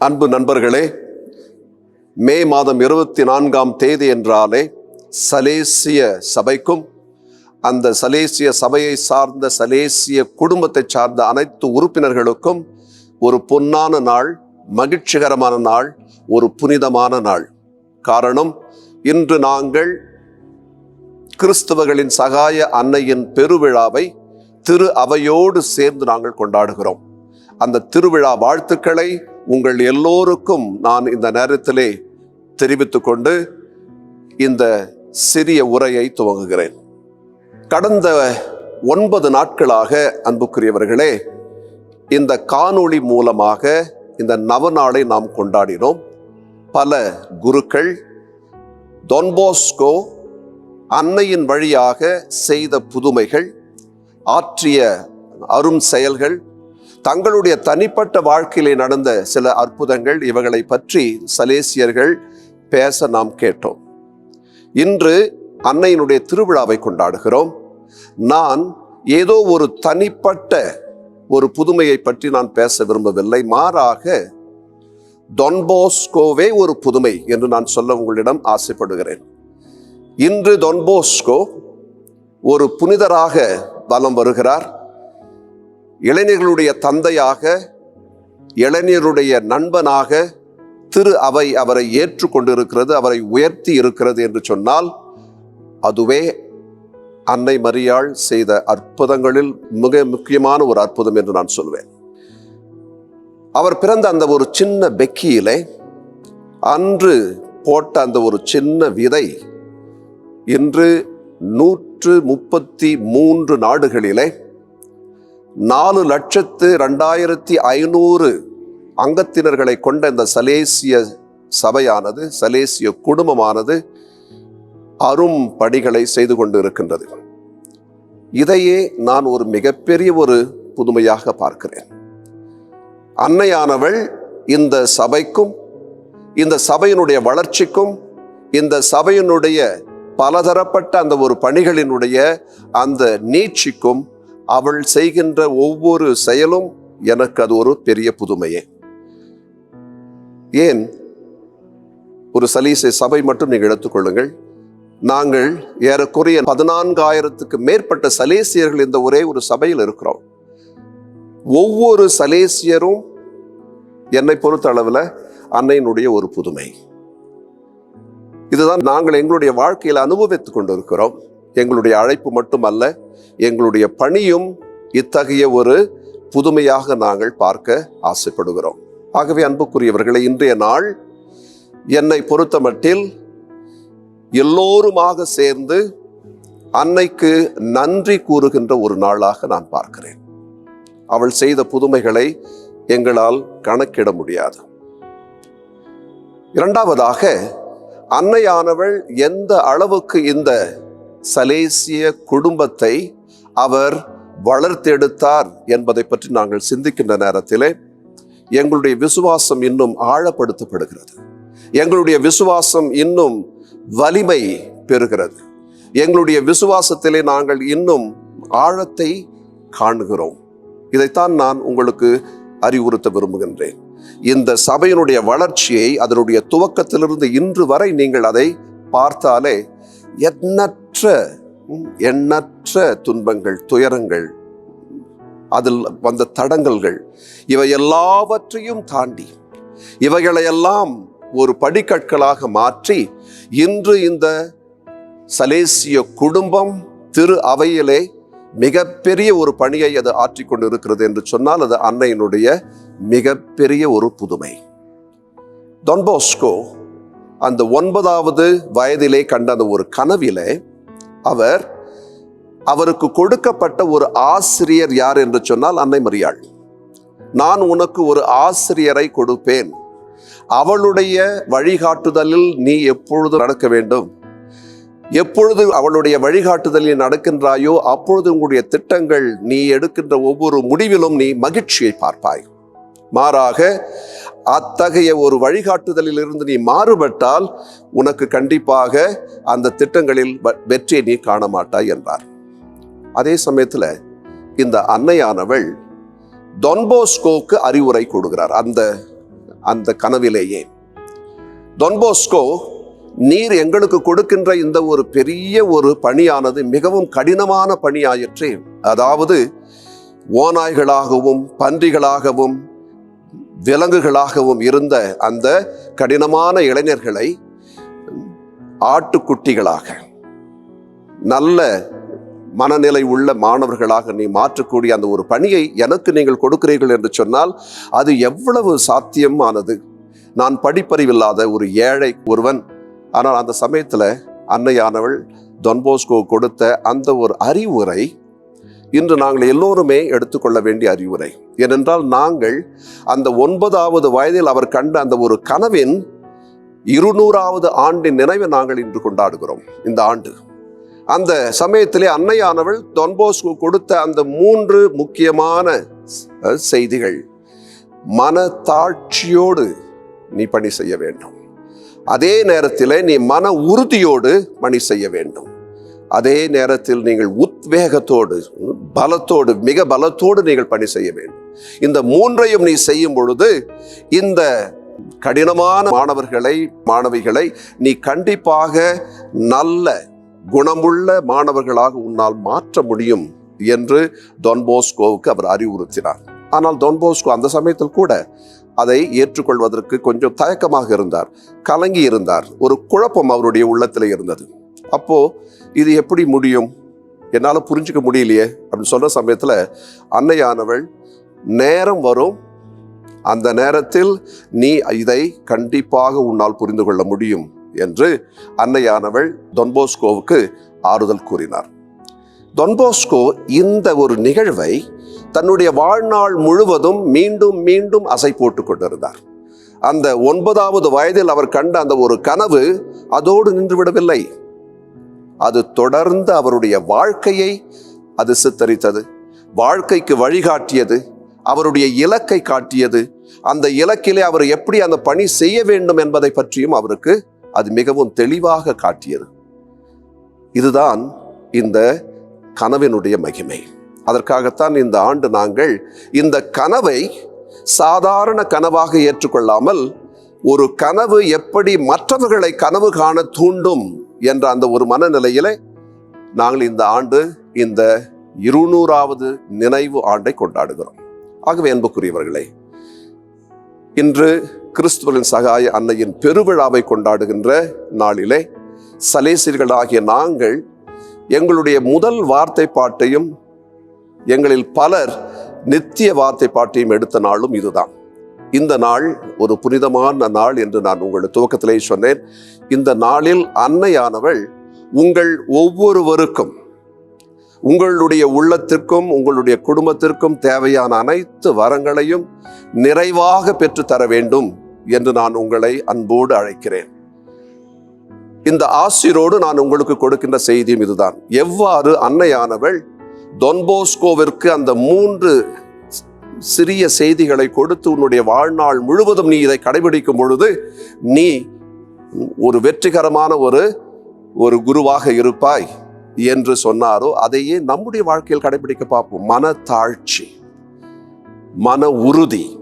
அன்பு நண்பர்களே மே மாதம் இருபத்தி நான்காம் தேதி என்றாலே சலேசிய சபைக்கும் அந்த சலேசிய சபையை சார்ந்த சலேசிய குடும்பத்தை சார்ந்த அனைத்து உறுப்பினர்களுக்கும் ஒரு பொன்னான நாள் மகிழ்ச்சிகரமான நாள் ஒரு புனிதமான நாள். காரணம் இன்று நாங்கள் கிறிஸ்தவர்களின் சகாய அன்னையின் பெருவிழாவை திரு அவையோடு சேர்ந்து நாங்கள் கொண்டாடுகிறோம். அந்த திருவிழா வாழ்த்துக்களை உங்கள் எல்லோருக்கும் நான் இந்த நேரத்திலே தெரிவித்துக் கொண்டு இந்த சிறிய உரையை துவங்குகிறேன். கடந்த ஒன்பது நாட்களாக அன்புக்குரியவர்களே இந்த காணொளி மூலமாக இந்த நவநாளை நாம் கொண்டாடினோம். பல குருக்கள் தொன்போஸ்கோ அன்னையின் வழியாக செய்த புதுமைகள் ஆற்றிய அரும் செயல்கள் தங்களுடைய தனிப்பட்ட வாழ்க்கையிலே நடந்த சில அற்புதங்கள் இவைகளை பற்றி சலேசியர்கள் பேச நாம் கேட்டோம். இன்று அன்னையினுடைய திருவிழாவை கொண்டாடுகிறோம். நான் ஏதோ ஒரு தனிப்பட்ட ஒரு புதுமையை பற்றி நான் பேச விரும்பவில்லை. மாறாக டொன்போஸ்கோவே ஒரு புதுமை என்று நான் சொல்ல உங்களிடம் ஆசைப்படுகிறேன். இன்று டொன்போஸ்கோ ஒரு புனிதராக வலம் வருகிறார். இளைஞர்களுடைய தந்தையாக இளைஞருடைய நண்பனாக திரு அவை அவரை ஏற்றுக்கொண்டிருக்கிறது அவரை உயர்த்தி இருக்கிறது என்று சொன்னால் அதுவே அன்னை மரியாள் செய்த அற்புதங்களில் மிக முக்கியமான ஒரு அற்புதம் என்று நான் சொல்வேன். அவர் பிறந்த அந்த ஒரு சின்ன பெக்கியிலே அன்று போட்ட அந்த ஒரு சின்ன விதை இன்று நூற்று முப்பத்தி மூன்று நாடுகளிலே நாலு லட்சத்து ரெண்டாயிரத்தி ஐநூறு அங்கத்தினர்களை கொண்ட இந்த சலேசிய சபையானது சலேசிய குடும்பமானது அரும் பணிகளை செய்து கொண்டு இருக்கின்றது இதையே நான் ஒரு மிகப்பெரிய ஒரு புதுமையாக பார்க்கிறேன். அன்னையானவள் இந்த சபைக்கும் இந்த சபையினுடைய வளர்ச்சிக்கும் இந்த சபையினுடைய பலதரப்பட்ட அந்த ஒரு பணிகளினுடைய அந்த நீட்சிக்கும் அவள் செய்கின்ற ஒவ்வொரு செயலும் எனக்கு அது ஒரு பெரிய புதுமையே. ஏன்? ஒரு சலீசை சபை மட்டும் நீங்கள் எடுத்துக்கொள்ளுங்கள் நாங்கள் ஏறக்குறைய பதினான்காயிரத்துக்கு மேற்பட்ட சலேசியர்கள் இந்த ஒரே ஒரு சபையில் இருக்கிறோம். ஒவ்வொரு சலேசியரும் என்னை பொறுத்த அளவில் அன்னையினுடைய ஒரு புதுமை. இதுதான் நாங்கள் எங்களுடைய வாழ்க்கையில் அனுபவித்துக் கொண்டிருக்கிறோம். எங்களுடைய அழைப்பு மட்டுமல்ல எங்களுடைய பணியும் இத்தகைய ஒரு புதுமையாக நாங்கள் பார்க்க ஆசைப்படுகிறோம். ஆகவே அன்புக்குரியவர்களை இன்றைய நாள் என்னை பொறுத்தமட்டில் எல்லோருமாக சேர்ந்து அன்னைக்கு நன்றி கூறுகின்ற ஒரு நாளாக நான் பார்க்கிறேன். அவள் செய்த புதுமைகளை எங்களால் கணக்கிட முடியாது. இரண்டாவதாக அன்னையானவள் எந்த அளவுக்கு இந்த சலேசிய குடும்பத்தை அவர் வளர்த்தெடுத்தார் என்பதை பற்றி நாங்கள் சிந்திக்கின்ற நேரத்திலே எங்களுடைய விசுவாசம் இன்னும் ஆழப்படுத்தப்படுகிறது. எங்களுடைய விசுவாசம் இன்னும் வலிமை பெறுகிறது. எங்களுடைய விசுவாசத்திலே நாங்கள் இன்னும் ஆழத்தை காணுகிறோம். இதைத்தான் நான் உங்களுக்கு அறிவுறுத்த விரும்புகின்றேன். இந்த சபையினுடைய வளர்ச்சியை அதனுடைய துவக்கத்திலிருந்து இன்று வரை நீங்கள் அதை பார்த்தாலே எண்ணற்ற எண்ணற்ற எண்ணற்ற துன்பங்கள் துயரங்கள் அதில் வந்த தடங்கல்கள் இவை எல்லாவற்றையும் தாண்டி இவைகளையெல்லாம் ஒரு படிக்கற்களாக மாற்றி இன்று இந்த சலேசிய குடும்பம் திரு அவையிலே மிகப்பெரிய ஒரு பணியை அது ஆற்றிக்கொண்டு கொண்டிருக்கிறது என்று சொன்னால் அது அன்னையினுடைய மிகப்பெரிய ஒரு புதுமை. டொன்போஸ்கோ அந்த ஒன்பதாவது வயதிலே கண்ட அந்த ஒரு கனவிலே அவர் அவருக்கு கொடுக்கப்பட்ட ஒரு ஆசிரியர் யார் என்று சொன்னால் அன்னை மரியாள். நான் உனக்கு ஒரு ஆசிரியரை கொடுப்பேன். அவளுடைய வழிகாட்டுதலில் நீ எப்பொழுது நடக்க வேண்டும்? எப்பொழுது அவளுடைய வழிகாட்டுதலில் நடக்கின்றாயோ அப்பொழுது உங்களுடைய திட்டங்கள் நீ எடுக்கின்ற ஒவ்வொரு முடிவிலும் நீ மகிழ்ச்சியை பார்ப்பாய். மாறாக அத்தகைய ஒரு வழிகாட்டுதலில் இருந்து நீ மாறுபட்டால் உனக்கு கண்டிப்பாக அந்த திட்டங்களில் வெற்றியை நீ காண மாட்டாய் என்றார். அதே சமயத்தில் இந்த அன்னையானவள் டொன்போஸ்கோக்கு அறிவுரை கொடுக்கிறார். அந்த அந்த கனவிலேயே. தொன்போஸ்கோ நீர் எங்களுக்கு கொடுக்கின்ற இந்த ஒரு பெரிய ஒரு பணியானது மிகவும் கடினமான பணியாயிற்று. அதாவது ஓநாய்களாகவும் பன்றிகளாகவும் விலங்குகளாகவும் இருந்த அந்த கடினமான இளைஞர்களை ஆட்டுக்குட்டிகளாக நல்ல மனநிலை உள்ள மாணவர்களாக நீ மாற்றக்கூடிய அந்த ஒரு பணியை எனக்கு நீங்கள் கொடுக்கிறீர்கள் என்று சொன்னால் அது எவ்வளவு சாத்தியமானது? நான் படிப்பறிவில்லாத ஒரு ஏழை ஒருவன். ஆனால் அந்த சமயத்தில் அன்னையானவள் தொன்போஸ்கோ கொடுத்த அந்த ஒரு அறிவுரை இன்று நாங்கள் எல்லோருமே எடுத்துக்கொள்ள வேண்டிய அறிவுரை. ஏனென்றால் நாங்கள் அந்த ஒன்பதாவது வயதில் அவர் கண்ட அந்த ஒரு கனவின் இருநூறாவது ஆண்டின் நினைவை நாங்கள் இன்று கொண்டாடுகிறோம். இந்த ஆண்டு. அந்த சமயத்திலே அன்னையானவள் தொன்போஸ்கு கொடுத்த அந்த மூன்று முக்கியமான செய்திகள். மனத்தாட்சியோடு நீ பணி செய்ய வேண்டும். அதே நேரத்தில் நீ மன உறுதியோடு பணி செய்ய வேண்டும். அதே நேரத்தில் நீங்கள் உத்வேகத்தோடு பலத்தோடு மிக பலத்தோடு நீங்கள் பணி செய்ய வேண்டும். இந்த மூன்றையும் நீ செய்யும் பொழுது இந்த கடினமான மாணவர்களை மாணவிகளை நீ கண்டிப்பாக நல்ல குணமுள்ள மாணவர்களாக உன்னால் மாற்ற முடியும் என்று தொன்போஸ்கோவுக்கு அவர் அறிவுறுத்தினார். ஆனால் தொன்போஸ்கோ அந்த சமயத்தில் கூட அதை ஏற்றுக்கொள்வதற்கு கொஞ்சம் தயக்கமாக இருந்தார் கலங்கி இருந்தார். ஒரு குழப்பம் அவருடைய உள்ளத்தில் இருந்தது. அப்போ இது எப்படி முடியும்? என்னால் புரிஞ்சிக்க முடியலையே அப்படின்னு சொன்ன சமயத்தில் அன்னையானவள் நேரம் வரும். அந்த நேரத்தில் நீ இதை கண்டிப்பாக உன்னால் புரிந்து கொள்ள முடியும் என்று அன்னையானவள் தொன்போஸ்கோவுக்கு ஆறுதல் கூறினார். தொன்போஸ்கோ இந்த ஒரு நிகழ்வை தன்னுடைய வாழ்நாள் முழுவதும் மீண்டும் மீண்டும் அசை போட்டு கொண்டிருந்தார். அந்த ஒன்பதாவது வயதில் அவர் கண்ட அந்த ஒரு கனவு அதோடு நின்றுவிடவில்லை அது தொடர்ந்து அவருடைய வாழ்க்கையை அது சித்தரித்தது. வாழ்க்கைக்கு வழிகாட்டியது அவருடைய இலக்கை காட்டியது. அந்த இலக்கிலே அவர் எப்படி அந்த பணி செய்ய வேண்டும் என்பதை பற்றியும் அவருக்கு அது மிகவும் தெளிவாக காட்டியது. இதுதான் இந்த கனவினுடைய மகிமை. அதற்காகத்தான் இந்த ஆண்டு நாங்கள் இந்த கனவை சாதாரண கனவாக ஏற்றுக்கொள்ளாமல் ஒரு கனவு எப்படி மற்றவர்களை கனவு காண தூண்டும் என்ற அந்த ஒரு மனநிலையிலே நாங்கள் இந்த ஆண்டு இந்த இருநூறாவது நினைவு ஆண்டை கொண்டாடுகிறோம். ஆகவே அன்புக்குரியவர்களே இன்று கிறிஸ்துவரின் சகாய அன்னையின் பெருவிழாவை கொண்டாடுகின்ற நாளிலே சலேசியர்களாகிய நாங்கள் எங்களுடைய முதல் வார்த்தை பாட்டையும் எங்களில் பலர் நித்திய வார்த்தை பாட்டையும் எடுத்த நாளும் இதுதான். இந்த நாள் ஒரு புனிதமான நாள் என்று நான் உங்களுக்கு துவக்கத்திலே சொன்னேன். இந்த நாளில் அன்னையானவள் உங்கள் ஒவ்வொருவருக்கும் உங்களுடைய உள்ளத்திற்கும் உங்களுடைய குடும்பத்திற்கும் தேவையான அனைத்து வரங்களையும் நிறைவாக பெற்று தர வேண்டும் என்று நான் உங்களை அன்போடு அழைக்கிறேன். இந்த ஆசிரோடு நான் உங்களுக்கு கொடுக்கின்ற செய்தியும் இதுதான். எவ்வாறு அன்னையானவள் தொன்போஸ்கோவிற்கு அந்த மூன்று சிறிய செய்திகளை கொடுத்து உன்னுடைய வாழ்நாள் முழுவதும் நீ இதை கடைபிடிக்கும் பொழுது நீ ஒரு வெற்றிகரமான ஒரு ஒரு குருவாக இருப்பாய் என்று சொன்னாரோ அதையே நம்முடைய வாழ்க்கையில் கடைபிடிக்க பார்ப்போம். மனத்தாழ்ச்சி மன உறுதி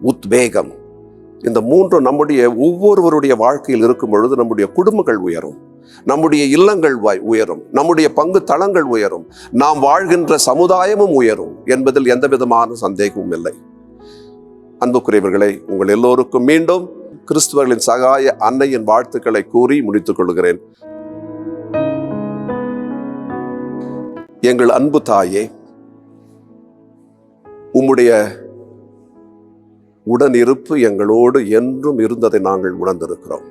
உத்வேகம் இந்த மூன்றும் நம்முடைய ஒவ்வொருவருடைய வாழ்க்கையில் இருக்கும் பொழுது நம்முடைய குடும்பங்கள் உயரும். நம்முடைய இல்லங்கள் வாய் உயரும் நம்முடைய பங்கு தளங்கள் உயரும் நாம் வாழ்கின்ற சமுதாயமும் உயரும் என்பதில் எந்த விதமான சந்தேகமும் இல்லை. அன்புக்குரியவர்களை உங்கள் எல்லோருக்கும் மீண்டும் கிறிஸ்துவர்களின் சகாய அன்னையின் வாழ்த்துக்களை கூறி முடித்துக் கொள்கிறேன். எங்கள் அன்பு தாயே உம்முடைய உடனிருப்பு எங்களோடு என்றும் இருந்ததை நாங்கள் உணர்ந்திருக்கிறோம்.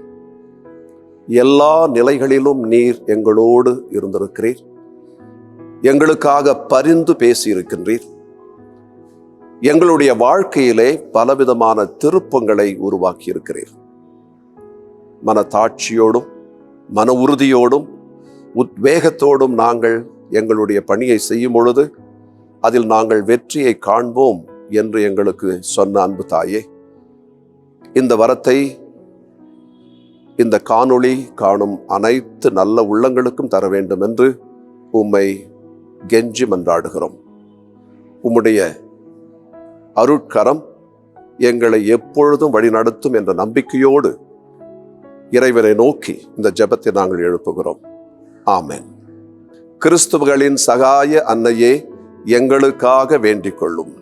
எல்லா நிலைகளிலும் நீர் எங்களோடு இருந்திருக்கிறீர். எங்களுக்காக பரிந்து பேசியிருக்கின்றீர். எங்களுடைய வாழ்க்கையிலே பலவிதமான திருப்பங்களை உருவாக்கியிருக்கிறீர். மனத்தாட்சியோடும் மன உறுதியோடும் உத்வேகத்தோடும் நாங்கள் எங்களுடைய பணியை செய்யும் பொழுது அதில் நாங்கள் வெற்றியை காண்போம் என்று எங்களுக்கு சொன்ன அன்பு தாயே இந்த வரத்தை இந்த காணொளி காணும் அனைத்து நல்ல உள்ளங்களுக்கும் தர வேண்டும் என்று உம்மை கெஞ்சி மன்றாடுகிறோம். உம்முடைய அருட்கரம் எங்களை எப்பொழுதும் வழிநடத்தும் என்ற நம்பிக்கையோடு இறைவனை நோக்கி இந்த ஜெபத்தை நாங்கள் எழுப்புகிறோம். ஆமேன். கிறிஸ்துவர்களின் சகாய அன்னையே எங்களுக்காக வேண்டிக் கொள்ளும்.